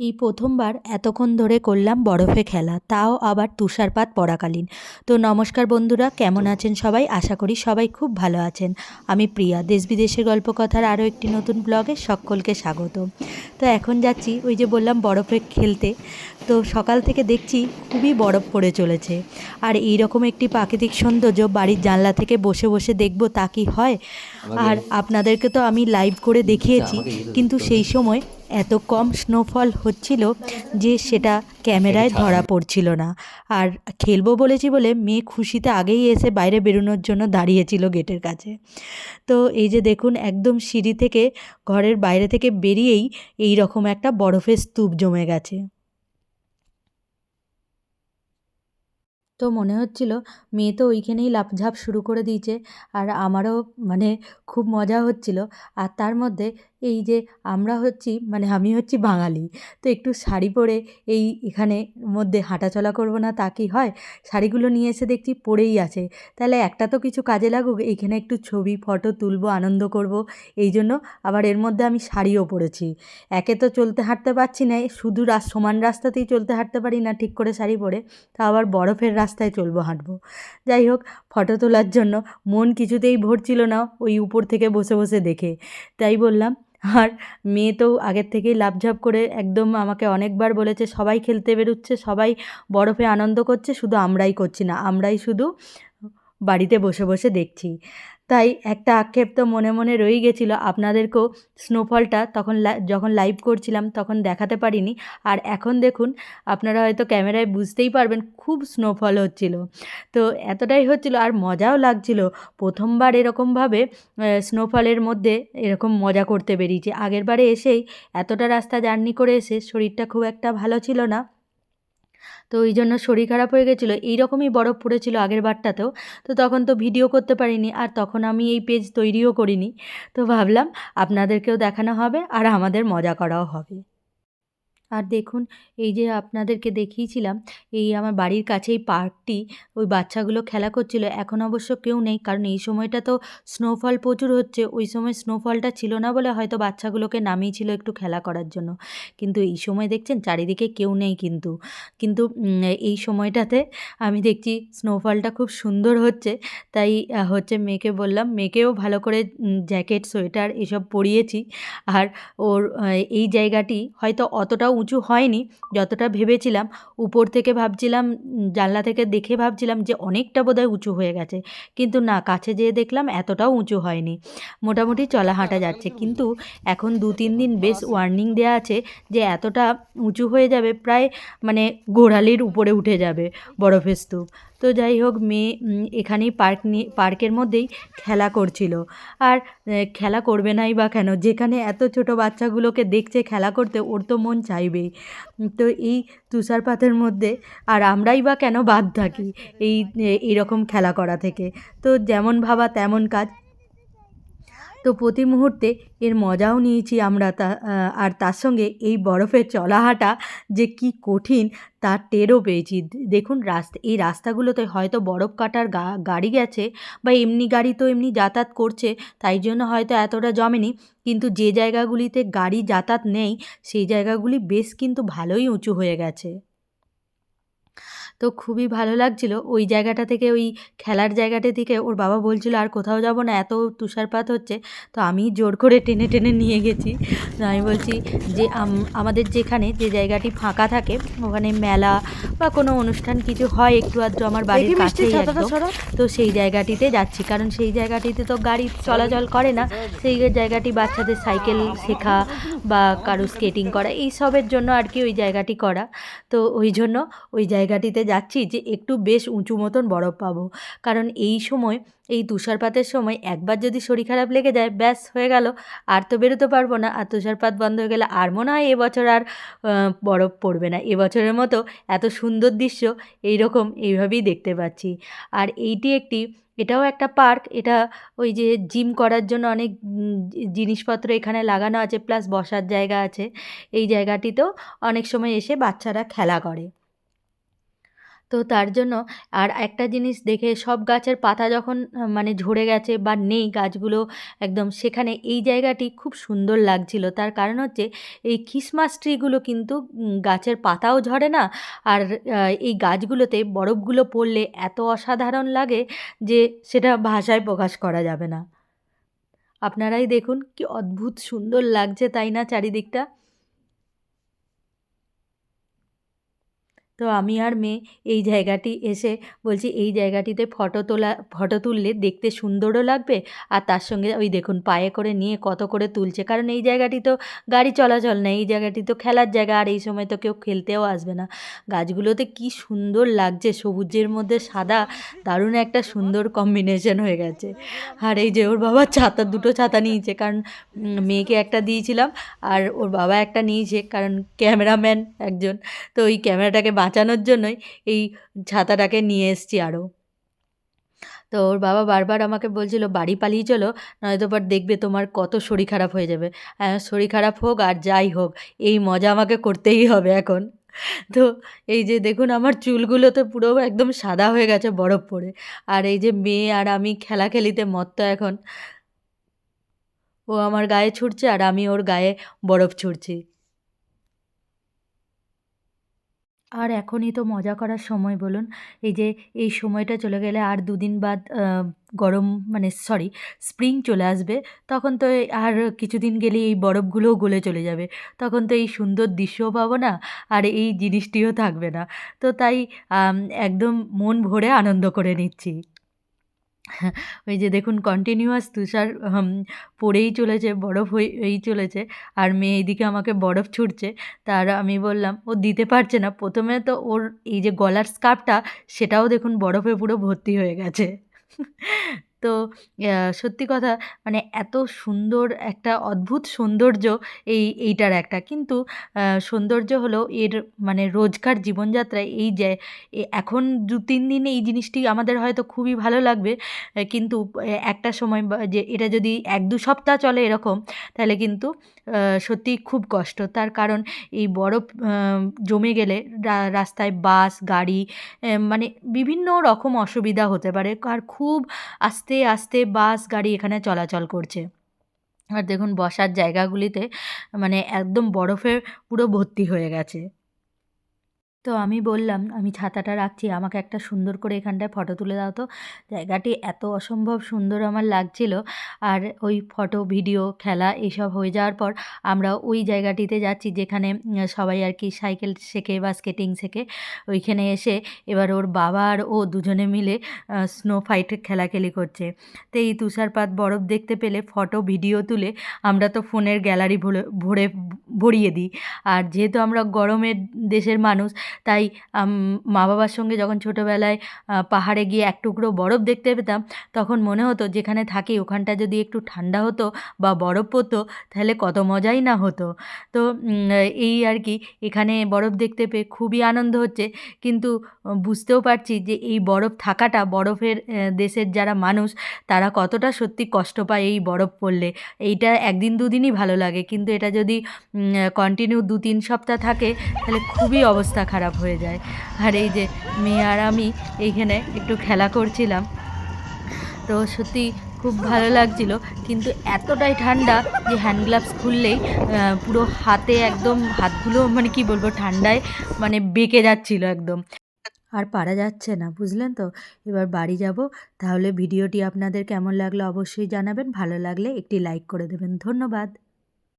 এই প্রথমবার এতক্ষণ ধরে করলাম বরফে খেলা তাও আবার তুষারপাত পড়াকালীন। তো নমস্কার বন্ধুরা কেমন আছেন সবাই? আশা করি সবাই খুব ভালো আছেন। আমি প্রিয়া দেশ বিদেশের গল্প কথার আরও একটি নতুন ব্লগে সকলকে স্বাগত। তো এখন যাচ্ছি ওই যে বললাম বরফে খেলতে তো সকাল থেকে দেখছি খুবই বরফ পড়ে চলেছে। আর এই রকম একটি প্রাকৃতিক সৌন্দর্য বাড়ির জানলা থেকে বসে বসে দেখব তা কি হয়? আর আপনাদেরকে তো আমি লাইভ করে দেখিয়েছি কিন্তু সেই সময় এত কম স্নোফল হচ্ছিল যে সেটা ক্যামেরায় ধরা পড়ছিল না। আর খেলব বলেছি বলে মেয়ে খুশিতে আগেই এসে বাইরে বেরোনোর জন্য দাঁড়িয়েছিল গেটের কাছে। তো এই যে দেখুন একদম সিঁড়ি থেকে ঘরের বাইরে থেকে বেরিয়েই এই রকম একটা বরফের স্তূপ জমে গেছে। তো মনে হচ্ছিল মেয়ে তো ওইখানেই লাফঝাপ শুরু করে দিয়েছে আর আমারও মানে খুব মজা হচ্ছিল। আর তার মধ্যে এই যে আমরা হচ্ছি মানে আমি হচ্ছি বাঙালি। তো একটু শাড়ি পরে এই এখানে মধ্যে হাঁটাচলা করব না তা কি হয়? শাড়িগুলো নিয়ে এসে দেখছি পরেই আছে। তাহলে একটা তো কিছু কাজে লাগুক, এইখানে একটু ছবি, ফটো তুলবো, আনন্দ করব। এই জন্য আবার এর মধ্যে আমি শাড়িও পরেছি। একে তো চলতে হাঁটতে পারছি না শুধু সমান রাস্তাতেই চলতে হাঁটতে পারি না ঠিক করে শাড়ি পরে। তা আবার বরফের রাস্তায় চলবো, হাঁটবো। যাই হোক, ফটো তোলার জন্য মন কিছুতেই ভরছিল না ওই উপর থেকে বসে বসে দেখে। তাই বললাম আর মেয়ে তো আগের থেকেই লাভঝাপ করে একদম আমাকে অনেকবার বলেছে, সবাই খেলতে বেরোচ্ছে, সবাই বরফে আনন্দ করছে, শুধু আমরাই করছি না, আমরাই শুধু বাড়িতে বসে বসে দেখছি। তাই একটা আক্ষেপ তো মনে মনে রয়ে গেছিল। আপনাদেরকেও স্নোফলটা তখন যখন লাইভ করছিলাম তখন দেখাতে পারিনি। আর এখন দেখুন, আপনারা হয়তো ক্যামেরায় বুঝতেই পারবেন খুব স্নোফল হচ্ছিল। তো এতটাই হচ্ছিল আর মজাও লাগছিল। প্রথমবার এরকমভাবে স্নোফলের মধ্যে এরকম মজা করতে বেরিয়েছি। আগের বারে এসেই এতটা রাস্তা জার্নি করে এসে শরীরটা খুব একটা ভালো ছিল না। তো ওই জন্য শরীর খারাপ হয়ে গেছিল। এইরকমই বরফ পড়েছিল আগের বারটাতেও। তো তখন তো ভিডিও করতে পারিনি আর তখন আমি এই পেজ তৈরিও করিনি। তো ভাবলাম আপনাদেরকেও দেখানো হবে আর আমাদের মজা করাও হবে। আর দেখুন, এই যে আপনাদেরকে দেখিয়েছিলাম, এই আমার বাড়ির কাছেই পার্কটি, ওই বাচ্চাগুলো খেলা করছিল। এখন অবশ্য কেউ নেই, কারণ এই সময়টা তো স্নোফল প্রচুর হচ্ছে। ওই সময় স্নোফলটা ছিল না বলে হয়তো বাচ্চাগুলোকে নামিয়েছিল একটু খেলা করার জন্য। কিন্তু এই সময় দেখছেন, চারিদিকে কেউ নেই কিন্তু। কিন্তু এই সময়টাতে আমি দেখছি স্নোফলটা খুব সুন্দর হচ্ছে। তাই হচ্ছে মেয়েকে বললাম, মেয়েকেও ভালো করে জ্যাকেট সোয়েটার এসব পরিয়েছি। আর ওর এই জায়গাটি হয়তো অতটাও উঁচু হয়নি, যতটা ভেবেছিলাম। উপর থেকে ভাবছিলাম, জানলা থেকে দেখে ভাবছিলাম যে অনেকটা বোধহয় উঁচু হয়ে গেছে। কিন্তু না, কাছে যেয়ে দেখলাম এতটাও উঁচু হয়নি। মোটামুটি চলা হাঁটা যাচ্ছে। কিন্তু এখন দু তিন দিন বেশ ওয়ার্নিং দেওয়া আছে যে এতটা উঁচু হয়ে যাবে, প্রায় মানে গোড়ালির উপরে উঠে যাবে বরফের স্তূপ। তো যাই হোক, মেয়ে এখানেই পার্ক নিয়ে পার্কের মধ্যেই খেলা করছিল। আর খেলা করবে নাই বা কেন? যেখানে এত ছোট বাচ্চাগুলোকে দেখছে খেলা করতে, ওর তো মন চাইবেই তো এই তুষারপাতের মধ্যে আর আমরাই বা কেন বাদ থাকি এই এইরকম খেলা করা থেকে। তো যেমন ভাবা তেমন কাজ। তো প্রতি মুহূর্তে এর মজাও নিয়েছি আমরা তা আর তার সঙ্গে এই বরফে চলাহাটা যে কি কঠিন তার টেরও পেয়েছি। দেখুন রাস্তা, এই রাস্তাগুলোতে হয়তো বরফ কাটার গা, গাড়ি গেছে বা এমনি গাড়ি তো এমনি যাতায়াত করছে, তাই জন্য হয়তো এতটা জমেনি। কিন্তু যে জায়গাগুলিতে গাড়ি যাতায়াত নেই, সেই জায়গাগুলি বেশ কিন্তু ভালোই উঁচু হয়ে গেছে। তো খুবই ভালো লাগছিল। ওই জায়গাটা থেকে ওই খেলার জায়গাটা থেকে ওর বাবা বলছিল আর কোথাও যাব না এত তুষারপাত হচ্ছে। তো আমি জোর করে টেনে টেনে নিয়ে গেছি। আমি বলছি যে আমাদের যেখানে যে জায়গাটি ফাঁকা থাকে ওখানে মেলা বা কোনো অনুষ্ঠান কিছু হয় একটু আধটু আমার বাড়ির কাছেই একদম। তো সেই জায়গাটিতে যাচ্ছি কারণ সেই জায়গাটিতে তো গাড়ি চলাচল করে না। সেই জায়গাটি বাচ্চাদের সাইকেল শেখা বা কারও স্কেটিং করা এই সবের জন্য আর কি ওই জায়গাটি করা। তো ওই জন্য ওই জায়গাটিতে যাচ্ছি যে একটু বেশ উঁচু মতন বরফ পাবো। কারণ এই সময়, এই তুষারপাতের সময় একবার যদি শরীর খারাপ লেগে যায়, ব্যাস হয়ে গেল, আর তো বেরোতে পারব না। আর তুষারপাত বন্ধ হয়ে গেলে আর মনে হয় এবছর আর বরফ পড়বে না। এবছরের মতো এত সুন্দর দৃশ্য এই রকম এইভাবেই দেখতে পাচ্ছি। আর এইটি একটি, এটাও একটা পার্ক। এটা ওই যে জিম করার জন্য অনেক জিনিসপত্র এখানে লাগানো আছে, প্লাস বসার জায়গা আছে। এই জায়গাটিতেও অনেক সময় এসে বাচ্চারা খেলা করে। তো তার জন্য আর একটা জিনিস দেখে সব গাছের পাতা যখন মানে ঝরে গেছে বা নেই গাছগুলো একদম, সেখানে এই জায়গাটি খুব সুন্দর লাগছিল। তার কারণ হচ্ছে এই খ্রিসমাস ট্রিগুলো কিন্তু গাছের পাতাও ঝরে না আর এই গাছগুলোতে বরফগুলো পড়লে এত অসাধারণ লাগে যে সেটা ভাষায় প্রকাশ করা যাবে না। আপনারাই দেখুন কি অদ্ভুত সুন্দর লাগছে, তাই না চারিদিকটা? তো আমি আর মেয়ে এই জায়গাটি এসে বলছি, এই জায়গাটিতে ফটো তোলা, ফটো তুললে দেখতে সুন্দরও লাগবে আর তার সঙ্গে ওই দেখুন পায়ে করে নিয়ে কত করে তুলছে। কারণ এই জায়গাটি তো গাড়ি চলাচল নেই এই জায়গাটি তো খেলার জায়গা আর এই সময় তো কেউ খেলতেও আসবে না। গাছগুলোতে কি সুন্দর লাগছে, সবুজের মধ্যে সাদা, দারুণ একটা সুন্দর কম্বিনেশন হয়ে গেছে। আর এই যে ওর বাবা ছাতা, দুটো ছাতা নিয়েছে, কারণ মেয়েকে একটা দিয়েছিলাম আর ওর বাবা একটা নিয়েছে, কারণ ক্যামেরাম্যান একজন। তো ওই ক্যামেরাটাকে বাঁচানোর জন্যই এই ছাতাটাকে নিয়ে এসছি আরও তো ওর বাবা বারবার আমাকে বলছিল, বাড়ি পালিয়ে চলো, নয়তো পর দেখবে তোমার কত শরীর খারাপ হয়ে যাবে। হ্যাঁ শরীর খারাপ হোক আর যাই হোক, এই মজা আমাকে করতেই হবে এখন। তো এই যে দেখুন, আমার চুলগুলো তো পুরো একদম সাদা হয়ে গেছে বরফ পড়ে। আর এই যে মেয়ে আর আমি খেলা খেলিতে মত্ত এখন। ও আমার গায়ে ছুটছে আর আমি ওর গায়ে বরফ ছুড়ছি আর এখনই তো মজা করার সময়, বলুন। এই যে, এই সময়টা চলে গেলে আর দুদিন বাদ গরম মানে সরি, স্প্রিং চলে আসবে, তখন তো আর কিছুদিন গেলে এই বরফগুলোও গলে চলে যাবে। তখন তো এই সুন্দর দৃশ্যও পাবো না, আর এই জিনিসটিও থাকবে না। তো তাই একদম মন ভরে আনন্দ করে নিচ্ছি। ওই যে দেখুন কন্টিনিউয়াস তুষার পড়েই চলেছে, বরফ হয়েই চলেছে। আর মেয়ে এইদিকে আমাকে বরফ ছুটছে তার আমি বললাম, ও দিতে পারছে না। প্রথমে তো ওর এই যে গলার স্কার্ফটা সেটাও দেখুন বরফে পুরো ভর্তি হয়ে গেছে। তো সত্যি কথা মানে এত সুন্দর একটা অদ্ভুত সৌন্দর্য এই এইটার একটা। কিন্তু সৌন্দর্য হলো এর মানে রোজকার জীবনযাত্রায় এই যে এখন দু তিন দিনে এই জিনিসটি আমাদের হয়তো খুবই ভালো লাগবে কিন্তু একটা সময় যে এটা যদি এক দু সপ্তাহ চলে এরকম তাহলে কিন্তু আহ, সত্যিই খুব কষ্ট। তার কারণ এই বরফ জমে গেলে রাস্তায় বাস গাড়ি মানে বিভিন্ন রকম অসুবিধা হতে পারে। আর খুব আস্তে আস্তে আস্তে বাস, গাড়ি এখানে চলাচল করছে। আর দেখুন, বসার জায়গাগুলিতে মানে একদম বরফের পুরো ভর্তি হয়ে গেছে। তো আমি বললাম, আমি ছাতাটা রাখছি, আমাকে একটা সুন্দর করে এখানটায় ফটো তুলে দাও তো। জায়গাটি এত অসম্ভব সুন্দর আমার লাগছিল। আর ওই ফটো, ভিডিও, খেলা এসব হয়ে যাওয়ার পর আমরা ওই জায়গাটিতে যাচ্ছি যেখানে সবাই আর কি সাইকেল শেখে বা স্কেটিং শেখে। ওইখানে এসে এবার ওর বাবা আর ও দুজনে মিলে স্নো ফাইট খেলাখেলি করছে। তো এই তুষারপাত বরফ দেখতে পেলে ফটো, ভিডিও তুলে আমরা তো ফোনের গ্যালারি ভরে ভরে ভরিয়ে দিই। আর যেহেতু আমরা গরমের দেশের মানুষ তাই মা বাবার সঙ্গে যখন ছোটোবেলায় পাহাড়ে গিয়ে এক টুকরো বরফ দেখতে পেতাম, তখন মনে হতো যেখানে থাকি ওখানটা যদি একটু ঠান্ডা হতো বা বরফ পড়তো তাহলে কত মজাই না হতো। তো এই আর কি, এখানে বরফ দেখতে পেয়ে খুবই আনন্দ হচ্ছে। কিন্তু বুঝতেও পারছি যে এই বরফ থাকাটা, বরফের দেশের যারা মানুষ, তারা কতটা সত্যি কষ্ট পায় এই বরফ পড়লে এইটা একদিন দুদিনই ভালো লাগে। কিন্তু এটা যদি কন্টিনিউ দু তিন সপ্তাহ থাকে, তাহলে খুবই অবস্থা খারাপ। হয়ে যায়। আর এই যে মেয়ে আর আমি এইখানে একটু খেলা করছিলাম। তো সত্যি খুব ভালো লাগছিল। কিন্তু এতটাই ঠান্ডা যে হ্যান্ড গ্লাভস খুললেই পুরো হাতে একদম হাতগুলো মানে কি বলব, ঠান্ডায় মানে বেঁকে যাচ্ছিল একদম। আর পারা যাচ্ছে না, বুঝলেন তো? এবার বাড়ি যাব। তাহলে ভিডিওটি আপনাদের কেমন লাগল অবশ্যই জানাবেন। ভালো লাগলে একটি লাইক করে দেবেন। ধন্যবাদ।